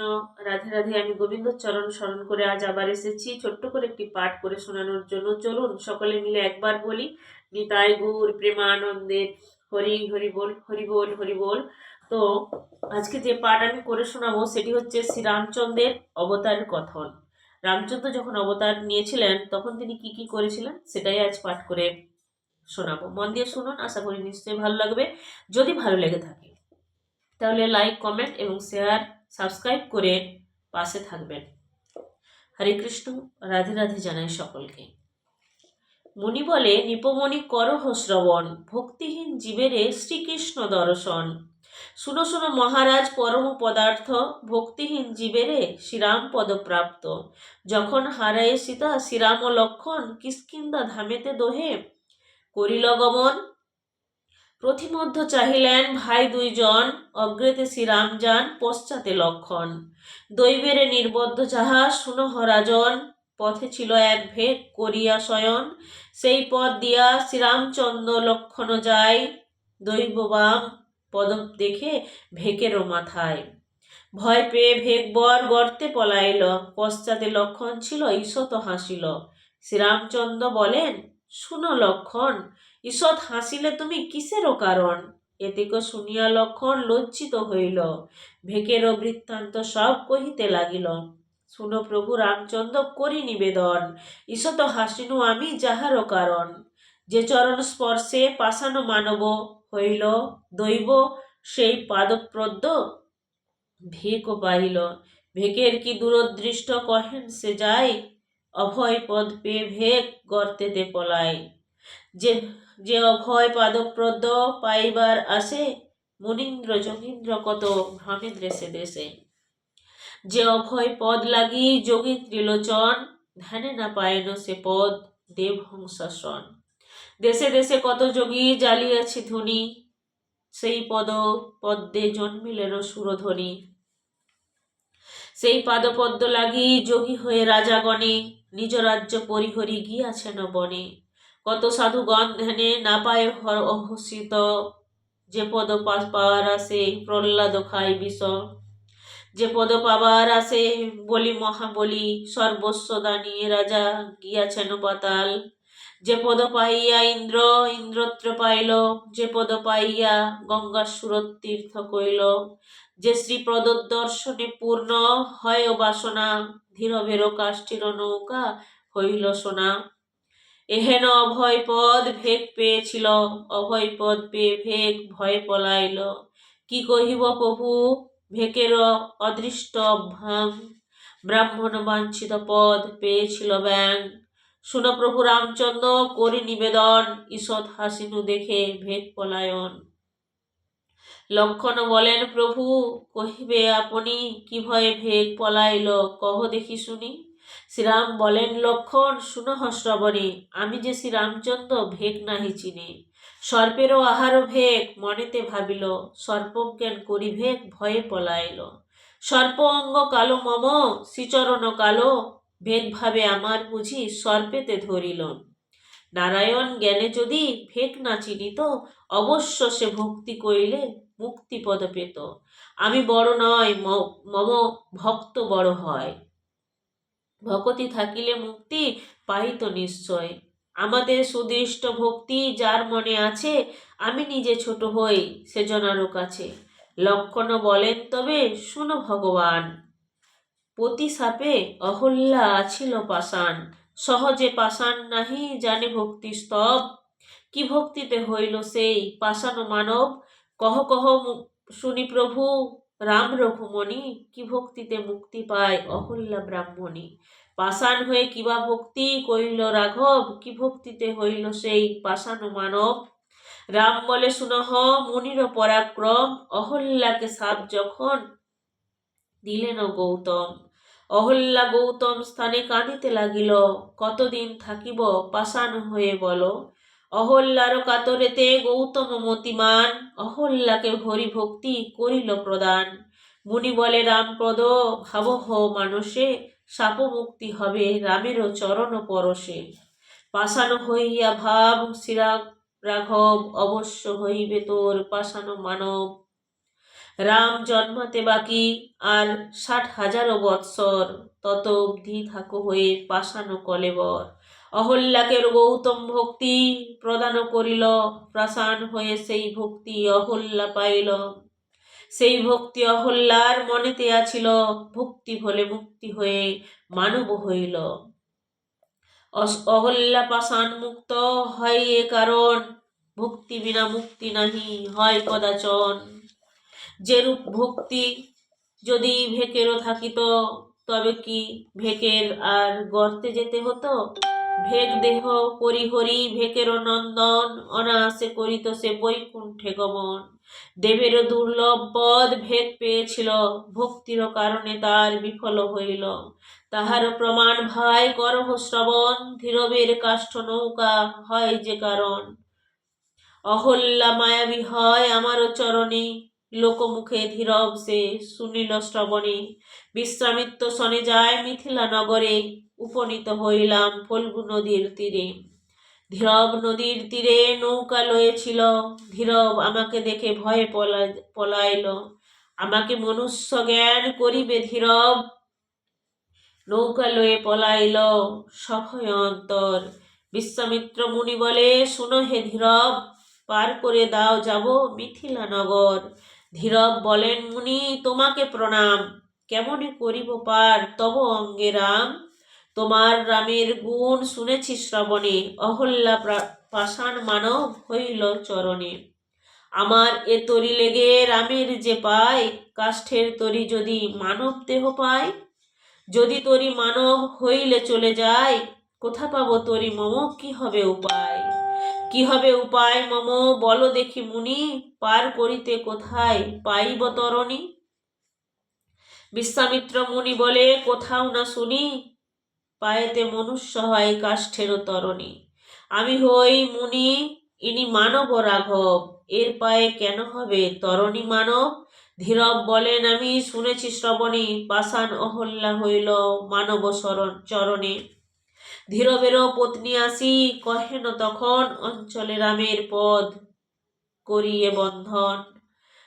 কৃষ্ণ, রাধে রাধে, আমি গোবিন্দ চরণ স্মরণ করে আজ আবার এসেছি। ছোট্ট করে একটি পাঠ করে শোনানোর জন্য চলুন সকলে মিলে একবার বলি, নিতাই গুর প্রেমানন্দের হরি হরি বল হরি বল হরি বল। তো আজকে যে পাঠ আমি করে শোনাবো সেটি হচ্ছে শ্রী রামচন্দ্রের অবতারের কথন। রামচন্দ্র যখন অবতার নিয়েছিলেন, তখন তিনি কি কি করেছিলেন সেটাই আজ পাঠ করে শোনাবো। মন দিয়ে শুনুন, আশা করি নিশ্চয়ই ভালো লাগবে। যদি ভালো লেগে থাকে, তাহলে লাইক কমেন্ট এবং শেয়ার সাবস্ক্রাইব করে পাশে থাকবেন। হরে কৃষ্ণ, রাধে রাধে জানাই সকলকে। মুনি বলে, নিপমণি করহ শ্রবণ, ভক্তিহীন জীবেরে শ্রীকৃষ্ণ দর্শন। শুনো শুনো মহারাজ পরম পদার্থ, ভক্তিহীন জীবেরে শ্রীরাম পদপ্রাপ্ত। যখন হারায় সীতা শ্রীরাম লক্ষণ, কিষ্কিন্দা ধামেতে দোহে। করিল গমন প্রতিমধ্য চাহিলেন ভাই দুইজন, অগ্রেতে শ্রীরাম যান পশ্চাতে লক্ষণ। দৈবেরে নির্বদ্ধ যাহা শুনহ রাজন পথে ছিল এক ভেদ, করিয়া শয়ন। সেই পথ দিয়া শ্রীরামচন্দ্র লক্ষণ যায় দৈববাম পদ দেখে ভেকেরও মাথায়। ভয় পেয়ে ভেকবর গর্তে পলাইল, পশ্চাতে লক্ষণ ছিল ঈশত হাসিল। শ্রীরামচন্দ্র বলেন, শুনো লক্ষণ ঈষৎ হাসিলে তুমি কিসেরও কারণ? এতেক শুনিয়া লক্ষণ লজ্জিত হইল। ভেকের বৃত্তান্ত সব কহিতে লাগিল, শুনো প্রভু রামচন্দ্র, করি নিবেদন। ঈষৎ হাসিনু আমি যাহারও কারণ? যে চরণ স্পর্শে পাশানো মানব হইল, দৈব সেই পাদপ্রদ্য? ভেক পাইল ভেকের কি দূরদৃষ্ট কহেন সে যায়? অভয় পদ পেয়ে ভেক গর্তেতে পলায়। যে যে অভয় পাদপ্রদ পাইবার আসে, মুনীন্দ্র যোগীন্দ্র কত ভ্রমে দেশে দেশে। যে অভয় পদ লাগি যোগী ত্রিলোচন ধ্যানে না পায়ন সে পদ দেবহংসাসন। দেশে দেশে কত যোগী জ্বালিয়াছি ধুনি সেই পদ, পদ্মে জন্মিলেন সুরধ্বনি। সেই পাদপদ্ম লাগি যোগী হয়ে রাজাগণে, নিজ রাজ্য পরিহরি গিয়াছেন বনে। কত সাধুগণ ধ্যানে না পায় অহসিত যে পদ পাওয়ার আসে প্রহ্লাদ খাই বিষ। যে পদ পাবার আসে বলি মহাবলি, সর্বস্ব দানিয়ে রাজা গিয়াছেন পাতাল। যে পদ পাইয়া ইন্দ্র, ইন্দ্রত্র পাইল। যে পদ পাইয়া গঙ্গা সুরতীর্থ কইল। যে শ্রী দর্শনে পূর্ণ হয় বাসনা ধীরভের কাষ্ঠীর নৌকা হইল সোনা। এহেন অভয় পদ ভেগ পেয়েছিল, অভয় পদ পেয়ে ভেগ ভয় পলাইল। কি কহিব প্রভু? ভেকের অদৃষ্ট ভাঙ ব্রাহ্মণ বাঞ্ছিত পদ পেয়েছিল ব্যাং শুন প্রভু রামচন্দ্র, করি নিবেদন, ঈষৎ হাসিনু দেখে ভেগ পলায়ন। লক্ষণ বলেন প্রভু, কহিবে আপনি, কি ভয়ে ভেগ পলাইল? কহ দেখি শুনি। শ্রীরাম বলেন, লক্ষণ শুনহ শ্রবণে আমি যে শ্রীরামচন্দ্র ভেক নাহি চিনে। সর্পেরও আহার ভেক মনেতে ভাবিল, সর্পজ্ঞান করি ভেক ভয়ে পলাইল। সর্প অঙ্গ কালো মম, শ্রীচরণ কালো ভেগ ভাবে আমার বুঝি সর্পেতে ধরিল। নারায়ণ জ্ঞানে যদি ভেক না চিনিত অবশ্য সে ভক্তি কইলে মুক্তিপদ পেত। আমি বড় নয় মম ভক্ত বড় হয়। ভকতি থাকিলে মুক্তি পাইত নিশ্চয়। আমাদের সুদৃষ্ট ভক্তি যার মনে আছে, আমি নিজে ছোট হই সেজনারও কাছে। লক্ষণ বলেন তবে, শুনো ভগবান। পতি সাপে অহল্যা আছিল পাষাণ। সহজে পাষাণ নাহি জানে ভক্তি স্তব। কি ভক্তিতে হইল সেই পাষাণ মানব? কহ কহ শুনি প্রভু রাম রঘুমণি, কি ভক্তিতে মুক্তি পায় অহল্যা ব্রাহ্মণী? পাষাণ হয়ে কিবা ভক্তি করিল রাঘব, কি ভক্তিতে হইল সেই পাষাণ মানব? রাম বলে, শুনহ, মুনির পরাক্রম, অহল্যাকে সাপ যখন দিলেন গৌতম, অহল্যা গৌতম স্থানে কাঁদিতে লাগিল, কতদিন থাকিব পাষাণ হয়ে বলো? অহল্যার কাতরেতে গৌতম মতিমান, অহল্যাকে হরি ভক্তি করিল প্রদান। মুনি বলে রামপদ ভাবহ মানসে সাপ মুক্তি হবে রামেরও চরণ পরশে। পাষাণ হইয়া ভাব শিরা রাঘব অবশ্য হইবে তোর পাষাণ মানব। রাম জন্মাতে বাকি আর ষাট হাজারো বৎসর। তত অবধি থাকো হয়ে পাষাণ কলেবর। অহল্যাকের গৌতম ভক্তি প্রদান করিল, প্রাসান হয়ে সেই ভক্তি অহল্যা পাইল। সেই ভক্তি অহল্যার মনেতে আছিল, ভক্তি ফলে মুক্তি হয়ে মানব হইল। অহল্যা পাষাণ মুক্ত হয় এ কারণ, ভক্তি বিনা মুক্তি নাহি হয় কদাচন। যেরূপ ভক্তি যদি ভেকেরও থাকিত তবে কি ভেকের আর গর্তে যেতে হতো? ভেক দেহ পরিহরি ভেকের নন্দন অনায়াসে করিত সে বৈকুণ্ঠে গমন। দেবেরও দুর্লভ পদ ভেক পেয়েছিল, ভক্তির কারণে তার বিফল হইল। তাহার প্রমাণ ভাই করহ শ্রবণ, ধীরবের কাষ্ঠ নৌকা হয় যে কারণ। অহল্যা মায়াবী হয় আমারও চরণে লোকমুখে ধীরব সে শুনিল শ্রবণে বিশ্বামিত্র শনে যায় মিথিলা নগরে, উপনীত হইলাম ফল্গু নদীর তীরে। ধীরব নদীর তীরে নৌকা লয়েছিল, ধীরব আমাকে দেখে ভয়ে পলা, পলাইল, আমাকে মনুষ্য জ্ঞান করিবে ধীরব? নৌকা লয়ে পলাইল, সভয় অন্তর বিশ্বামিত্র মুনি বলে, শুনো হে ধীরব, পার করে দাও যাব মিথিলা নগর। ধীরব বলেন, মুনি, তোমাকে প্রণাম। কেমনে করিব পার? তব অঙ্গে রাম। তোমার রামের গুণ শুনেছি শ্রবণে। অহল্যা পাষাণ মানব হইল চরণে। আমার এ তরি লেগে রামের যে পায়, কাষ্ঠের তরি যদি মানব দেহ পায়? যদি তরি মানব হইলে চলে যায়, কোথা পাবো তরি মম, কি হবে উপায়? কি হবে উপায়, মম? বলো দেখি মুনি, পার করিতে কোথায় পাইব তরণী? বিশ্বামিত্র মুনি বলে, কোথাও না শুনি, পায়েতে মনুষ্য হয় কাষ্ঠেরও তরণী। আমি হই মুনি, ইনি মানব রাঘব, এর পায়ে কেন হবে তরণী মানব? ধীরব বলেন, আমি শুনেছি শ্রবণী, পাষাণ অহল্যা হইল মানব চরণে। ধীরবেরও পত্নী আসি, কহেন তখন অঞ্চলে রামের পদ করিয়ে বন্ধন।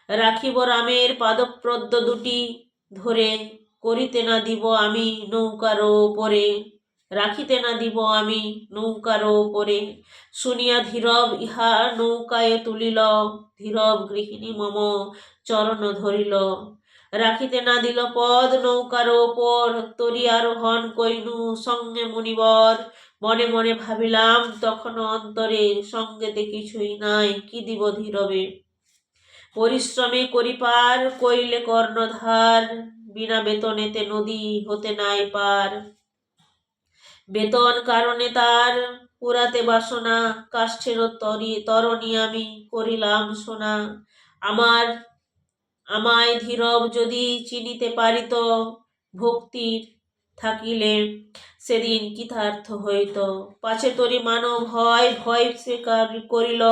রাখিব রামের পাদপ্রদ্য দুটি, ধরে করিতে না দিব আমি নৌকার ওপরে। রাখিতে না দিব আমি নৌকার ওপরে। শুনিয়া ধীরব ইহা নৌকায় তুলিল, ধীরব গৃহিণী মম চরণ ধরিল। রাখিতে না দিল পদ, নৌকার ওপর তরি আরোহণ কইনু সঙ্গে মুনিবর। মনে মনে ভাবিলাম, তখন অন্তরে সঙ্গেতে কিছুই নাই, কি দিব ধীরবে? পরিশ্রমে করি পার কইলে কর্ণধার, বিনা বেতনেতে নদী হতে নাই পার। বেতন কারণে তার পুরাতে বাসনা কাষ্ঠের তরি তরণী আমি করিলাম সোনা। আমার আমায় ধীরব যদি চিনিতে পারিত, ভক্তির থাকিলে সেদিন কৃতার্থ হইত। পাছে তরি মানব হয়, ভয় সে করিল,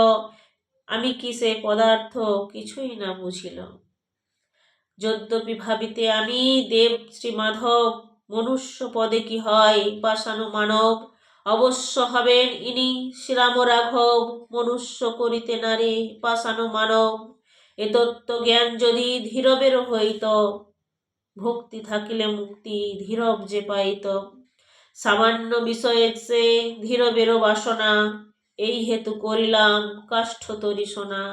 আমি কি সে পদার্থ কিছুই না বুঝিল। যদ্যপি ভাবিতে আমি দেব শ্রী মাধব মনুষ্য পদে কি হয়, পাষাণু মানব অবশ্য হবেন ইনি শ্রীরাম রাঘব মনুষ্য করিতে নারী, পাষাণু মানব এ তত্ত্ব জ্ঞান যদি ধীরবের হইত, ভক্তি থাকিলে মুক্তি ধীরব যে পাইত। সামান্য বিষয়ে সে ধীরবেরও বাসনা, এই হেতু করিলাম কাষ্ঠ তরি সোনা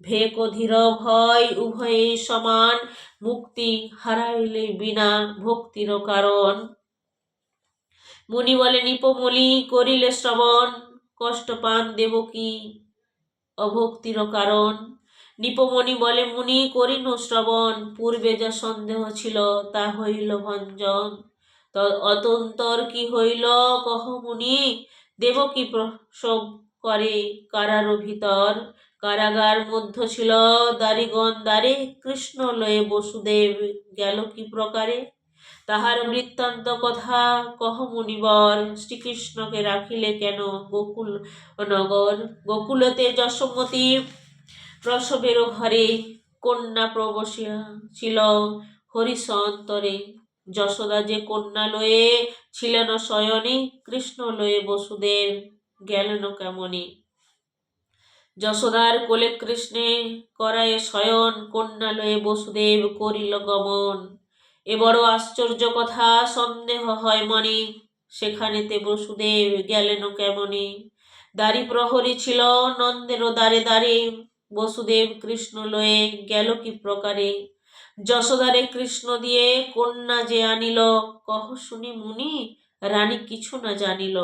ভেক ধীরব হয়, উভয়ে সমান, মুক্তি হারাইলে বিনা ভক্তির কারণ। মুনি বলে, নিপমলি করিলে শ্রবণ, কষ্ট পান দেব কি? অভক্তির কারণ। নিপমণি বলে, মুনি করিনু শ্রবণ। পূর্বে যা সন্দেহ ছিল, তা হইল ভঞ্জন। অতন্তর কি হইল কহ মুনি? দেবকী প্রসব করে কারারো ভিতর? কারাগার মধ্য ছিল দারিগণ দ্বারে, কৃষ্ণ লয়ে বসুদেব গেল কি প্রকারে? তাহার বৃত্তান্ত কথা কহ মুনিবর, শ্রীকৃষ্ণকে রাখিলে কেন গোকুল নগর? গোকুলতে যশোমতী প্রসবেরও ঘরে কন্যা প্রবশিয়া ছিল হরিশ অন্তরে যশোদা যে কন্যা লয়ে ছিলেন শয়নে কৃষ্ণ লয়ে বসুদেব গেলেন কেমনে? যশোদার কোলে কৃষ্ণে করায় শয়ন কন্যা লয়ে বসুদেব করিল গমন। এ বড় আশ্চর্য কথা, সন্দেহ হয় মনে, সেখানেতে বসুদেব গেলেন কেমনে? দাড়ি প্রহরী ছিল নন্দেরও দ্বারে দ্বারে বসুদেব কৃষ্ণ লয়ে গেল কি প্রকারে? যশোদারে কৃষ্ণ দিয়ে কন্যা যে আনিল, কহ শুনি মুনি, রানী কিছু না জানিল।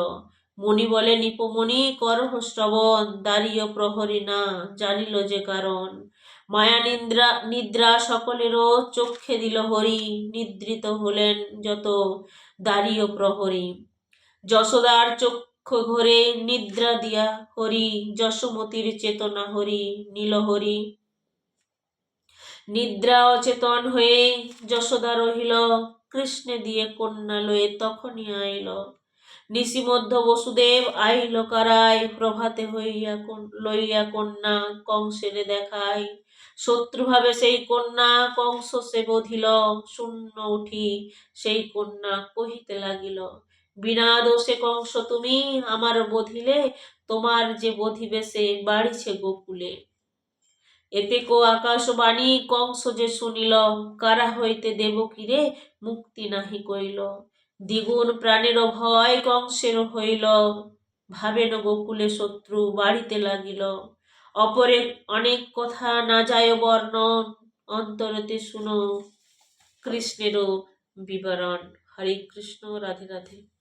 মণি বলে, নিপমণি, করহ শ্রবণ, দাঁড়িয়ে প্রহরী না, জানিল যে কারণ। মায়া নিদ্রা নিদ্রা সকলেরও চক্ষে দিল হরি, নিদ্রিত হলেন যত দাঁড়িয়ে প্রহরী। যশোদার চক্ষু ঘরে নিদ্রা দিয়া হরি, যশোমতির চেতনা হরি, নীল হরি। নিদ্রা অচেতন হয়ে যশোদা রহিল, কৃষ্ণে দিয়ে কন্যা লয়ে তখনই আইল। নিশিমধ্য বসুদেব আইল কারায়, প্রভাতে হইয়া লইয়া কন্যা কংসের দেখায়। শত্রুভাবে সেই কন্যা কংস সে বধিল, শূন্য উঠি সেই কন্যা কহিতে লাগিল বিনা দোষে কংস তুমি আমার বধিলে, তোমার যে বধিবে সে বাড়িছে গোকুলে। এতে কো আকাশবাণী কংস যে শুনিল, কারা হইতে দেব কিরে, মুক্তি নাহি কইল দ্বিগুণ প্রাণের ভয় কংসের হইল, ভাবেন গোকুলে শত্রু বাড়িতে লাগিল। অপরে অনেক কথা না যায় বর্ণন, অন্তরতে শুনো কৃষ্ণেরও বিবরণ। হরে কৃষ্ণ, রাধে রাধে।